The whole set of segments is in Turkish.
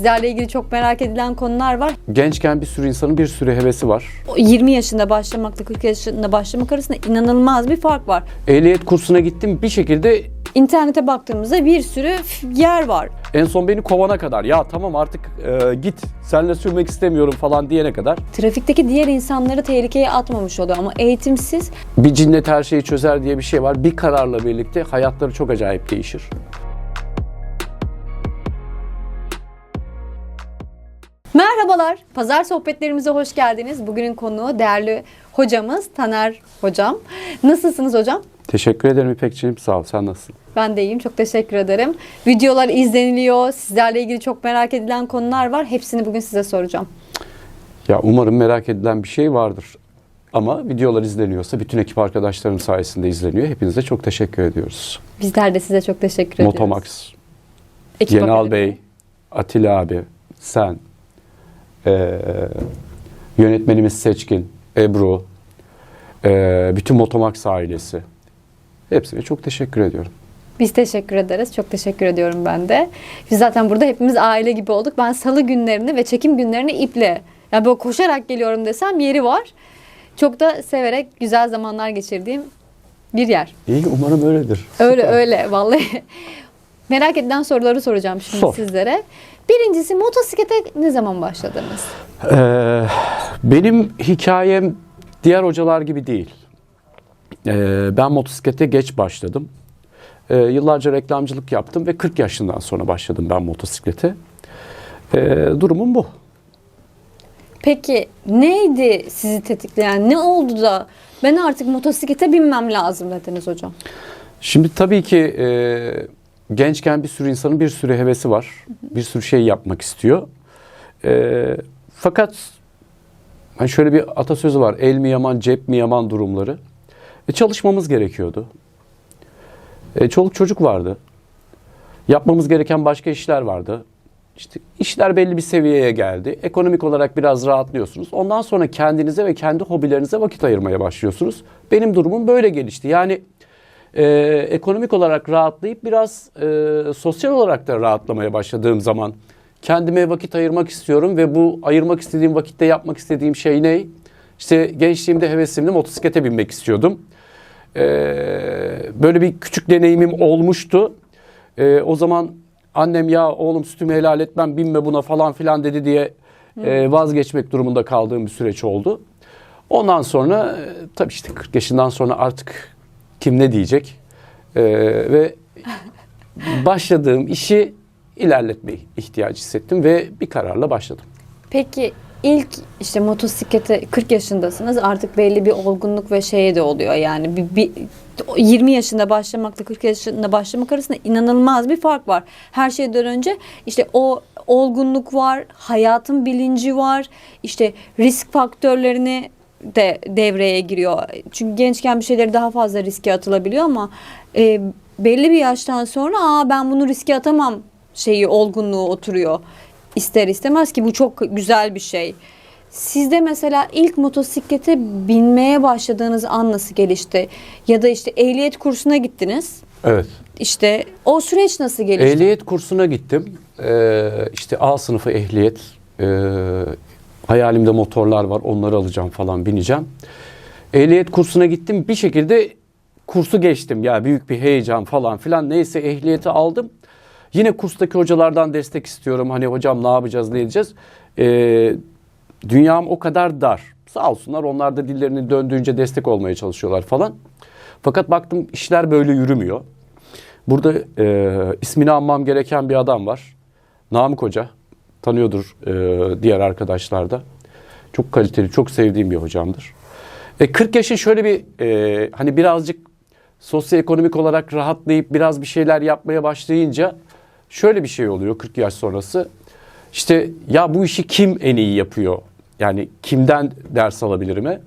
Sizlerle ilgili çok merak edilen konular var. Gençken bir sürü insanın bir sürü hevesi var. O 20 yaşında başlamakla 40 yaşında başlamak arasında inanılmaz bir fark var. Ehliyet kursuna gittim bir şekilde İnternete baktığımızda bir sürü yer var. en son beni kovana kadar ya tamam artık e, git seninle sürmek istemiyorum falan diyene kadar Trafikteki diğer insanları tehlikeye atmamış oluyor ama eğitimsiz bir cinnet her şeyi çözer diye bir şey var. Bir kararla birlikte hayatları çok acayip değişir. Merhabalar, pazar sohbetlerimize hoş geldiniz. Bugünün konuğu değerli hocamız Taner Hocam. Nasılsınız hocam? Teşekkür ederim İpekciğim sağ ol sen nasılsın? Ben de iyiyim, çok teşekkür ederim. Videolar izleniliyor, sizlerle ilgili çok merak edilen konular var. Hepsini bugün size soracağım. Ya umarım merak edilen bir şey vardır. Ama videolar izleniyorsa bütün ekip arkadaşlarım sayesinde izleniyor. Hepinize çok teşekkür ediyoruz. Bizler de size çok teşekkür ediyoruz. Motomax, Ekip Yenal. Bey, Atilla abi, sen, eee, yönetmenimiz Seçkin, Ebru, eee, bütün Motomax ailesi. Hepsine çok teşekkür ediyorum. Biz teşekkür ederiz. Çok teşekkür ediyorum ben de. Biz zaten burada hepimiz aile gibi olduk. Ben salı günlerini ve çekim günlerini iple, yani böyle koşarak geliyorum desem yeri var. Çok da severek güzel zamanlar geçirdiğim bir yer. İyi umarım öyledir. Öyle öyle vallahi. Merak edilen soruları soracağım şimdi Sor. sizlere. Birincisi motosiklete ne zaman başladınız? Eee, benim hikayem diğer hocalar gibi değil. Eee, ben motosiklete geç başladım. Eee, yıllarca reklamcılık yaptım ve 40 yaşından sonra başladım ben motosiklete. Eee, durumum bu. Peki neydi sizi tetikleyen? Ne oldu da ben artık motosiklete binmem lazım dediniz hocam? Şimdi tabii ki eee, gençken bir sürü insanın bir sürü hevesi var. Bir sürü şey yapmak istiyor. Eee, fakat hani şöyle bir atasözü var. El mi yaman, cep mi yaman durumları. E, çalışmamız gerekiyordu. E, çoluk çocuk vardı. Yapmamız gereken başka işler vardı. İşte işler belli bir seviyeye geldi. Ekonomik olarak biraz rahatlıyorsunuz. Ondan sonra kendinize ve kendi hobilerinize vakit ayırmaya başlıyorsunuz. Benim durumum böyle gelişti. Yani e, ekonomik olarak rahatlayıp biraz e, sosyal olarak da rahatlamaya başladığım zaman kendime vakit ayırmak istiyorum ve bu ayırmak istediğim vakitte yapmak istediğim şey ne? İşte gençliğimde hevesimle motosiklete binmek istiyordum. E, böyle bir küçük deneyimim olmuştu. E, o zaman annem ya oğlum sütümü helal etmem binme buna falan filan dedi diye e, vazgeçmek durumunda kaldığım bir süreç oldu. Ondan sonra e, tabii işte 40 yaşından sonra artık kim ne diyecek E, ve başladığım işi ilerletme ihtiyacı hissettim ve bir kararla başladım. Peki ilk işte motosiklete 40 yaşındasınız artık belli bir olgunluk ve şeye de oluyor yani bir, bir 20 yaşında başlamakla 40 yaşında başlamak arasında inanılmaz bir fark var. Her şeyden önce işte o olgunluk var, hayatın bilinci var, işte risk faktörlerini de devreye giriyor. Çünkü gençken bir şeyleri daha fazla riske atılabiliyor ama e, belli bir yaştan sonra aa ben bunu riske atamam şeyi olgunluğu oturuyor ister istemez ki bu çok güzel bir şey. Sizde mesela ilk motosiklete binmeye başladığınız an nasıl gelişti? Ya da işte ehliyet kursuna gittiniz. Evet. İşte o süreç nasıl gelişti? Ehliyet kursuna gittim. Ee, işte A sınıfı ehliyet. Ee, hayalimde motorlar var. Onları alacağım falan bineceğim. Ehliyet kursuna gittim. Bir şekilde kursu geçtim. Ya büyük bir heyecan falan filan. Neyse ehliyeti aldım. Yine kurstaki hocalardan destek istiyorum. Hani hocam ne yapacağız, ne edeceğiz? Ee, dünyam o kadar dar. Sağ olsunlar onlar da dillerinin döndüğünce destek olmaya çalışıyorlar falan. Fakat baktım işler böyle yürümüyor. Burada e, ismini anmam gereken bir adam var. Namık Hoca. Tanıyordur e, diğer arkadaşlar da. Çok kaliteli, çok sevdiğim bir hocamdır. E, 40 yaşın şöyle bir e, hani birazcık sosyoekonomik olarak rahatlayıp biraz bir şeyler yapmaya başlayınca şöyle bir şey oluyor 40 yaş sonrası. İşte ya bu işi kim en iyi yapıyor? Yani kimden ders alabilirim'e?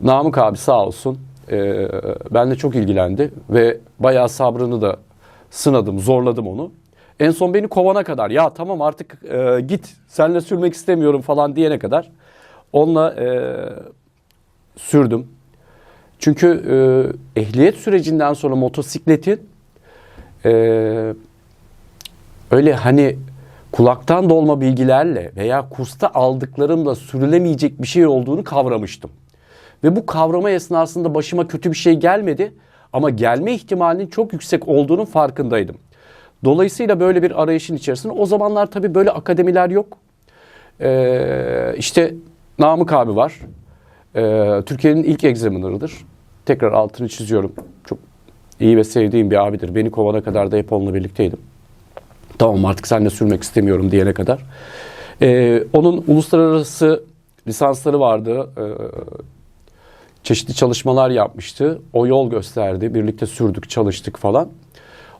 Namık abi sağ olsun e, benle çok ilgilendi ve bayağı sabrını da sınadım, zorladım onu. En son beni kovana kadar ya tamam artık e, git seninle sürmek istemiyorum falan diyene kadar onunla e, sürdüm. Çünkü e, ehliyet sürecinden sonra motosikletin e, öyle hani kulaktan dolma bilgilerle veya kursta aldıklarımla sürülemeyecek bir şey olduğunu kavramıştım. Ve bu kavrama esnasında başıma kötü bir şey gelmedi ama gelme ihtimalinin çok yüksek olduğunun farkındaydım. Dolayısıyla böyle bir arayışın içerisinde o zamanlar tabii böyle akademiler yok. Ee, işte Namık abi var. Ee, Türkiye'nin ilk examiner'ıdır. Tekrar altını çiziyorum. Çok iyi ve sevdiğim bir abidir. Beni kovana kadar da hep onunla birlikteydim. Tamam artık seninle sürmek istemiyorum diyene kadar. Ee, onun uluslararası lisansları vardı. Ee, çeşitli çalışmalar yapmıştı. O yol gösterdi. Birlikte sürdük, çalıştık falan.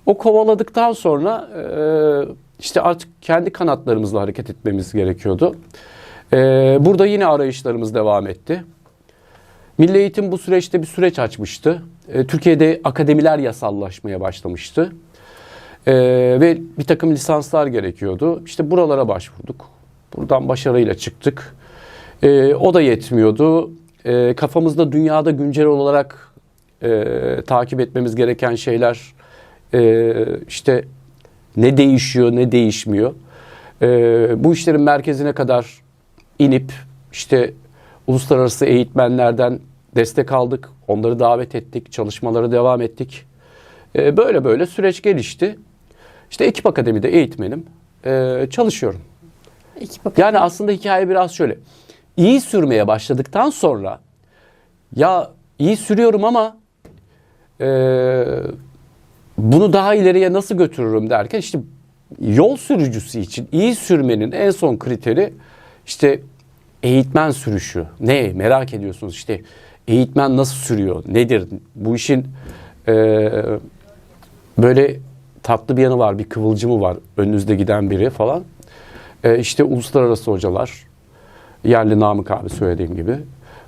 O kovaladıktan sonra e, işte artık kendi kanatlarımızla hareket etmemiz gerekiyordu. E, burada yine arayışlarımız devam etti. Milli Eğitim bu süreçte bir süreç açmıştı. E, Türkiye'de akademiler yasallaşmaya başlamıştı. E, ve bir takım lisanslar gerekiyordu. İşte buralara başvurduk. Buradan başarıyla çıktık. E, o da yetmiyordu. E, kafamızda dünyada güncel olarak e, takip etmemiz gereken şeyler e, işte ne değişiyor ne değişmiyor. E, bu işlerin merkezine kadar inip işte uluslararası eğitmenlerden destek aldık. Onları davet ettik. Çalışmalara devam ettik. E, böyle böyle süreç gelişti. İşte Ekip Akademi'de eğitmenim. E, çalışıyorum. Ekip bak- Yani aslında hikaye biraz şöyle. İyi sürmeye başladıktan sonra ya iyi sürüyorum ama e, bunu daha ileriye nasıl götürürüm derken işte yol sürücüsü için iyi sürmenin en son kriteri işte eğitmen sürüşü. Ne merak ediyorsunuz işte eğitmen nasıl sürüyor? Nedir? Bu işin e, böyle tatlı bir yanı var, bir kıvılcımı var. Önünüzde giden biri falan. E, işte uluslararası hocalar, yerli Namık abi söylediğim gibi.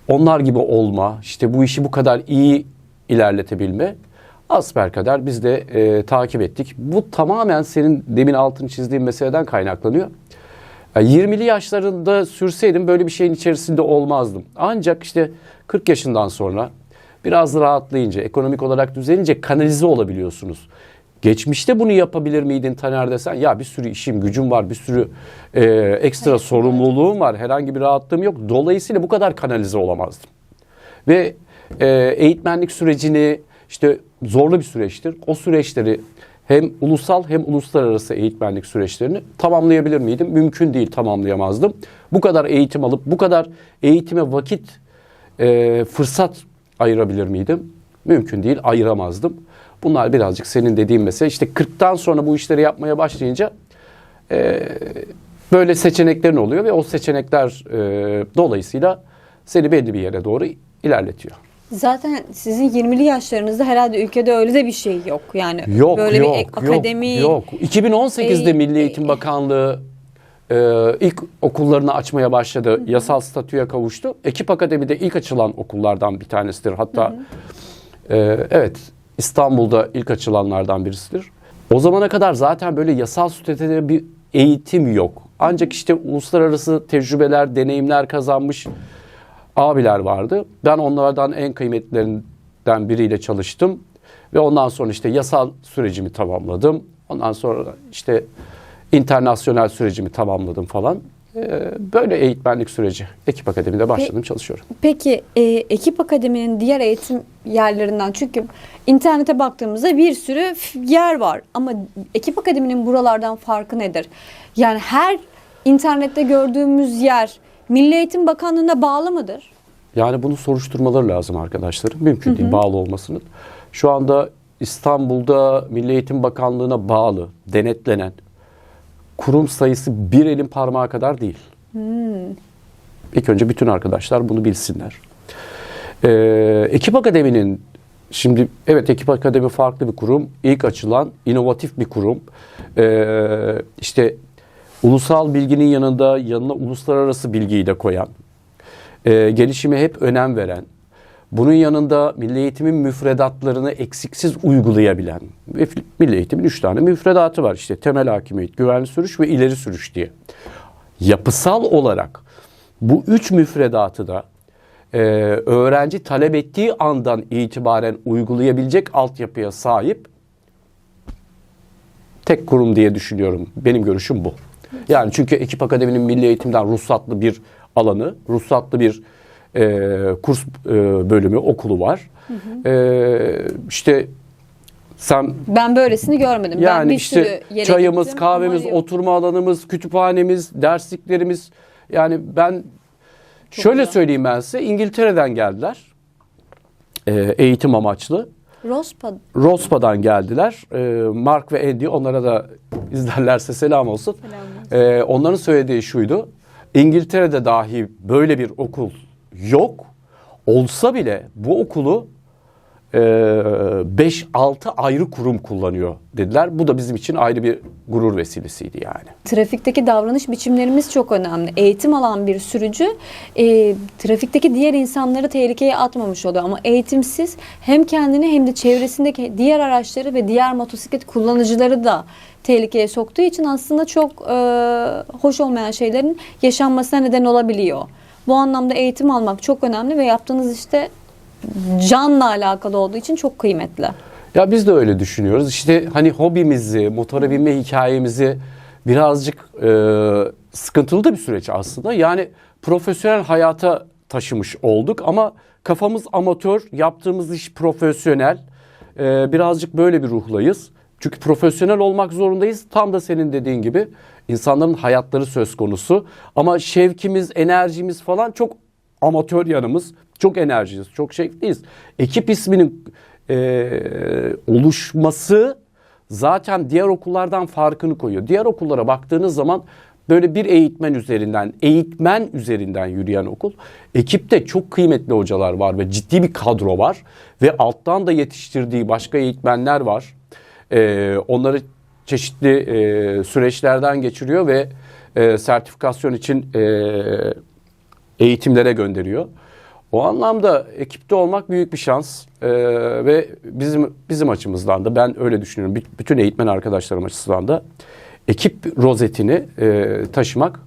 Onlar gibi olma, işte bu işi bu kadar iyi ilerletebilme kadar biz de e, takip ettik. Bu tamamen senin demin altını çizdiğin meseleden kaynaklanıyor. Yani 20'li yaşlarında sürseydim böyle bir şeyin içerisinde olmazdım. Ancak işte 40 yaşından sonra biraz rahatlayınca, ekonomik olarak düzelince kanalize olabiliyorsunuz. Geçmişte bunu yapabilir miydin Taner desen? Ya bir sürü işim, gücüm var, bir sürü e, ekstra sorumluluğum var, herhangi bir rahatlığım yok. Dolayısıyla bu kadar kanalize olamazdım. Ve e, eğitmenlik sürecini işte zorlu bir süreçtir. O süreçleri hem ulusal hem uluslararası eğitmenlik süreçlerini tamamlayabilir miydim? Mümkün değil tamamlayamazdım. Bu kadar eğitim alıp bu kadar eğitime vakit e, fırsat ayırabilir miydim? Mümkün değil ayıramazdım. Bunlar birazcık senin dediğin mesele. İşte 40'tan sonra bu işleri yapmaya başlayınca e, böyle seçeneklerin oluyor ve o seçenekler e, dolayısıyla seni belli bir yere doğru ilerletiyor. Zaten sizin 20'li yaşlarınızda herhalde ülkede öyle de bir şey yok. Yani Yok böyle yok bir ek- akademi yok, yok. 2018'de e- Milli Eğitim Bakanlığı e, ilk okullarını açmaya başladı. Yasal statüye kavuştu. Ekip Akademi'de ilk açılan okullardan bir tanesidir. Hatta e, evet İstanbul'da ilk açılanlardan birisidir. O zamana kadar zaten böyle yasal statüde bir eğitim yok. Ancak işte uluslararası tecrübeler, deneyimler kazanmış abiler vardı. Ben onlardan en kıymetlerinden biriyle çalıştım. Ve ondan sonra işte yasal sürecimi tamamladım. Ondan sonra işte internasyonel sürecimi tamamladım falan. Ee, Böyle eğitmenlik süreci. Ekip Akademi'de başladım, çalışıyorum. Peki e, Ekip Akademi'nin diğer eğitim yerlerinden çünkü internete baktığımızda bir sürü yer var ama Ekip Akademi'nin buralardan farkı nedir? Yani her internette gördüğümüz yer Milli Eğitim Bakanlığı'na bağlı mıdır? Yani bunu soruşturmaları lazım arkadaşlarım. Mümkün değil bağlı olmasının. Şu anda İstanbul'da Milli Eğitim Bakanlığı'na bağlı, denetlenen kurum sayısı bir elin parmağı kadar değil. İlk önce bütün arkadaşlar bunu bilsinler. Ee, Ekip Akademi'nin şimdi evet Ekip Akademi farklı bir kurum. İlk açılan inovatif bir kurum. Ee, işte ulusal bilginin yanında yanına uluslararası bilgiyi de koyan, e, gelişime hep önem veren, bunun yanında milli eğitimin müfredatlarını eksiksiz uygulayabilen milli eğitimin üç tane müfredatı var işte temel hakimiyet, güvenli sürüş ve ileri sürüş diye. Yapısal olarak bu üç müfredatı da e, öğrenci talep ettiği andan itibaren uygulayabilecek altyapıya sahip tek kurum diye düşünüyorum. Benim görüşüm bu. Yani çünkü Ekip Akademi'nin Milli Eğitim'den ruhsatlı bir alanı, ruhsatlı bir e, kurs e, bölümü, okulu var. E, işte sen Ben böylesini görmedim. ben yani sürü işte çayımız, gittim, kahvemiz, oturma alanımız, kütüphanemiz, dersliklerimiz. Yani ben şöyle güzel. söyleyeyim ben size İngiltere'den geldiler. E, eğitim amaçlı. Rospa Rospa'dan geldiler. E, Mark ve Andy onlara da izlerlerse selam olsun. Selam E, onların söylediği şuydu. İngiltere'de dahi böyle bir okul yok. Olsa bile bu okulu 5-6 ayrı kurum kullanıyor dediler. Bu da bizim için ayrı bir gurur vesilesiydi yani. trafikteki davranış biçimlerimiz çok önemli. Eğitim alan bir sürücü e, trafikteki diğer insanları tehlikeye atmamış oluyor. Ama eğitimsiz hem kendini hem de çevresindeki diğer araçları ve diğer motosiklet kullanıcıları da tehlikeye soktuğu için aslında çok e, hoş olmayan şeylerin yaşanmasına neden olabiliyor. Bu anlamda eğitim almak çok önemli ve yaptığınız işte canla alakalı olduğu için çok kıymetli. Ya biz de öyle düşünüyoruz. İşte hani hobimizi, motora binme hikayemizi birazcık e, sıkıntılı da bir süreç aslında. Yani profesyonel hayata taşımış olduk ama kafamız amatör, yaptığımız iş profesyonel. E, birazcık böyle bir ruhlayız. Çünkü profesyonel olmak zorundayız. Tam da senin dediğin gibi insanların hayatları söz konusu. Ama şevkimiz, enerjimiz falan çok amatör yanımız. Çok enerjiyiz, çok şevkliyiz. Ekip isminin e, oluşması zaten diğer okullardan farkını koyuyor. Diğer okullara baktığınız zaman böyle bir eğitmen üzerinden, eğitmen üzerinden yürüyen okul. Ekipte çok kıymetli hocalar var ve ciddi bir kadro var. Ve alttan da yetiştirdiği başka eğitmenler var. E, onları çeşitli e, süreçlerden geçiriyor ve e, sertifikasyon için e, eğitimlere gönderiyor. O anlamda ekipte olmak büyük bir şans Ee, ve bizim bizim açımızdan da ben öyle düşünüyorum. Bütün eğitmen arkadaşlarım açısından da ekip rozetini e, taşımak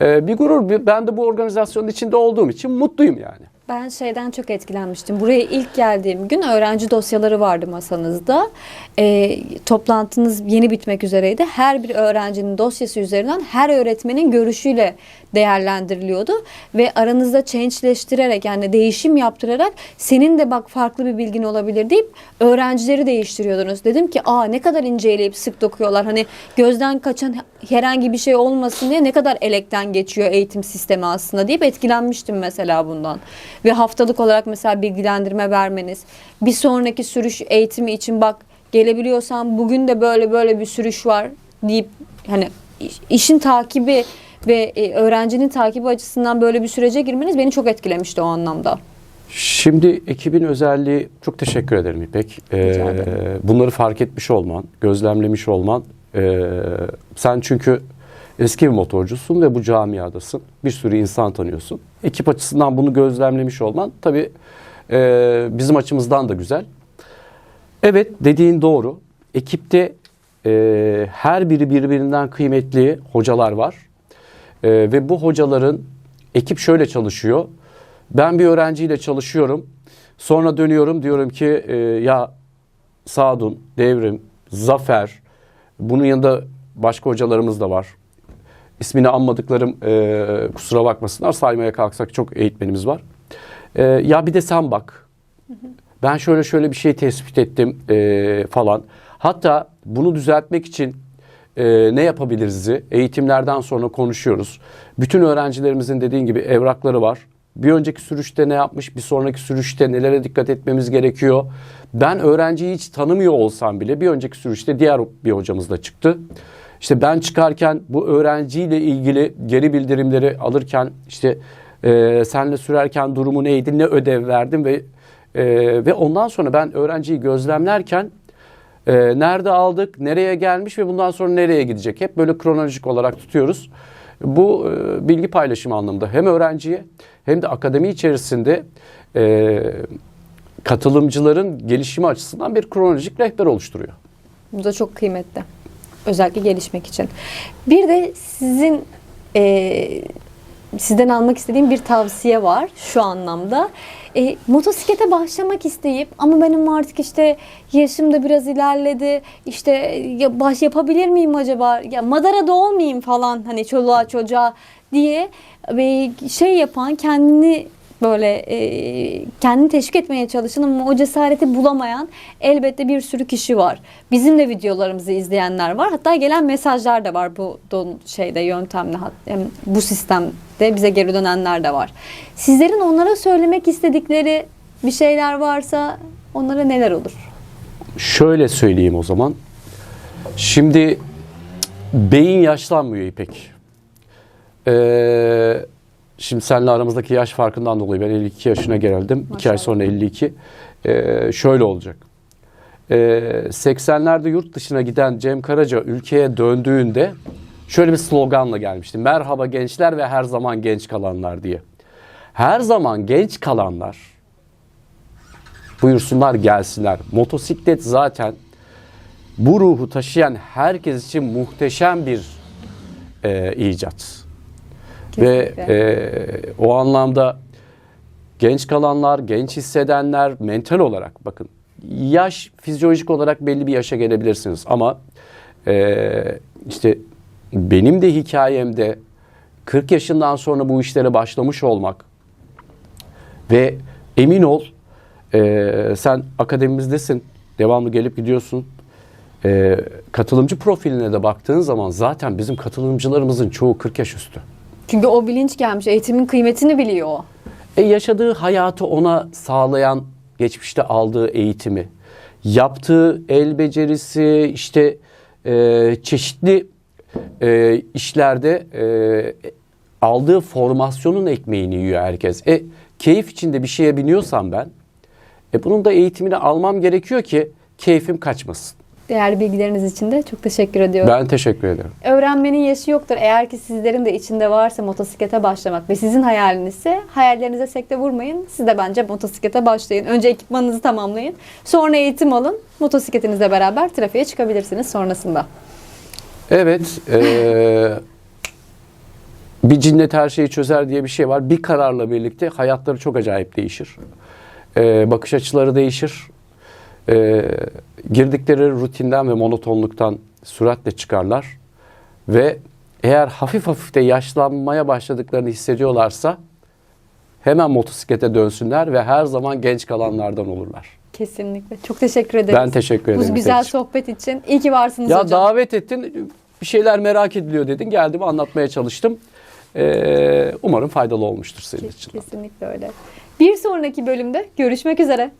e, bir gurur. Ben de bu organizasyonun içinde olduğum için mutluyum yani. Ben şeyden çok etkilenmiştim. Buraya ilk geldiğim gün öğrenci dosyaları vardı masanızda. Ee, toplantınız yeni bitmek üzereydi. Her bir öğrencinin dosyası üzerinden her öğretmenin görüşüyle değerlendiriliyordu. Ve aranızda change'leştirerek yani değişim yaptırarak senin de bak farklı bir bilgin olabilir deyip öğrencileri değiştiriyordunuz. Dedim ki aa ne kadar inceleyip sık dokuyorlar. Hani gözden kaçan herhangi bir şey olmasın diye ne kadar elekten geçiyor eğitim sistemi aslında deyip etkilenmiştim mesela bundan. Ve haftalık olarak mesela bilgilendirme vermeniz. Bir sonraki sürüş eğitimi için bak gelebiliyorsan bugün de böyle böyle bir sürüş var deyip hani iş- işin takibi ve e, öğrencinin takibi açısından böyle bir sürece girmeniz beni çok etkilemişti o anlamda. Şimdi ekibin özelliği çok teşekkür ederim İpek. Ee, bunları fark etmiş olman, gözlemlemiş olman. ee, sen çünkü eski bir motorcusun ve bu camiadasın. Bir sürü insan tanıyorsun. Ekip açısından bunu gözlemlemiş olman tabii ee, bizim açımızdan da güzel. Evet dediğin doğru. Ekipte ee, her biri birbirinden kıymetli hocalar var. Ee, ve bu hocaların ekip şöyle çalışıyor. Ben bir öğrenciyle çalışıyorum. Sonra dönüyorum diyorum ki e, ya Sadun, Devrim, Zafer bunun yanında başka hocalarımız da var. İsmini anmadıklarım e, kusura bakmasınlar saymaya kalksak çok eğitmenimiz var. E, ya bir de sen bak. Ben şöyle şöyle bir şey tespit ettim e, falan. Hatta bunu düzeltmek için e, ne yapabiliriz'i eğitimlerden sonra konuşuyoruz. Bütün öğrencilerimizin dediğin gibi evrakları var. Bir önceki sürüşte ne yapmış, bir sonraki sürüşte nelere dikkat etmemiz gerekiyor. Ben öğrenciyi hiç tanımıyor olsam bile bir önceki sürüşte diğer bir hocamız da çıktı. İşte ben çıkarken bu öğrenciyle ilgili geri bildirimleri alırken işte e, senle sürerken durumu neydi, ne ödev verdim ve e, ve ondan sonra ben öğrenciyi gözlemlerken e, nerede aldık, nereye gelmiş ve bundan sonra nereye gidecek hep böyle kronolojik olarak tutuyoruz. Bu e, bilgi paylaşımı anlamında hem öğrenciye hem de akademi içerisinde e, katılımcıların gelişimi açısından bir kronolojik rehber oluşturuyor. Bu da çok kıymetli. Özellikle gelişmek için. Bir de sizin e, sizden almak istediğim bir tavsiye var şu anlamda. E, motosiklete başlamak isteyip ama benim artık işte yaşım da biraz ilerledi. İşte ya baş yapabilir miyim acaba? Ya madara da olmayayım falan hani çoluğa çocuğa diye ve şey yapan kendini böyle e, kendini teşvik etmeye çalışan ama o cesareti bulamayan elbette bir sürü kişi var. Bizim de videolarımızı izleyenler var. Hatta gelen mesajlar da var bu don- şeyde yöntemle bu sistemde bize geri dönenler de var. Sizlerin onlara söylemek istedikleri bir şeyler varsa onlara neler olur? Şöyle söyleyeyim o zaman. Şimdi beyin yaşlanmıyor İpek. Ee, şimdi seninle aramızdaki yaş farkından dolayı ben 52 yaşına geldim. 2 ay Maşallah. sonra 52. Ee, şöyle olacak. Ee, 80'lerde yurt dışına giden Cem Karaca ülkeye döndüğünde şöyle bir sloganla gelmişti. Merhaba gençler ve her zaman genç kalanlar diye. Her zaman genç kalanlar buyursunlar gelsinler. Motosiklet zaten bu ruhu taşıyan herkes için muhteşem bir e, icat. Ve e, o anlamda genç kalanlar, genç hissedenler mental olarak bakın yaş fizyolojik olarak belli bir yaşa gelebilirsiniz ama e, işte benim de hikayemde 40 yaşından sonra bu işlere başlamış olmak ve emin ol e, sen akademimizdesin devamlı gelip gidiyorsun e, katılımcı profiline de baktığın zaman zaten bizim katılımcılarımızın çoğu 40 yaş üstü. Çünkü o bilinç gelmiş. Eğitimin kıymetini biliyor. E yaşadığı hayatı ona sağlayan geçmişte aldığı eğitimi, yaptığı el becerisi, işte e, çeşitli e, işlerde e, aldığı formasyonun ekmeğini yiyor herkes. E keyif içinde bir şeye biniyorsam ben, e bunun da eğitimini almam gerekiyor ki keyfim kaçmasın. Değerli bilgileriniz için de çok teşekkür ediyorum. Ben teşekkür ederim. Öğrenmenin yaşı yoktur. Eğer ki sizlerin de içinde varsa motosiklete başlamak ve sizin hayalinizse hayallerinize sekte vurmayın. Siz de bence motosiklete başlayın. Önce ekipmanınızı tamamlayın. Sonra eğitim alın. Motosikletinizle beraber trafiğe çıkabilirsiniz sonrasında. Evet. eee, bir cinnet her şeyi çözer diye bir şey var. Bir kararla birlikte hayatları çok acayip değişir. Eee, bakış açıları değişir. Eee, girdikleri rutinden ve monotonluktan süratle çıkarlar. Ve eğer hafif hafif de yaşlanmaya başladıklarını hissediyorlarsa hemen motosiklete dönsünler ve her zaman genç kalanlardan olurlar. Kesinlikle. Çok teşekkür ederiz. Ben teşekkür ederim. Bu güzel sohbet için. İyi ki varsınız Ya hocam. davet ettin, bir şeyler merak ediliyor dedin. Geldim anlatmaya çalıştım. Ee, umarım faydalı olmuştur senin için. Kesinlikle öyle. Bir sonraki bölümde görüşmek üzere.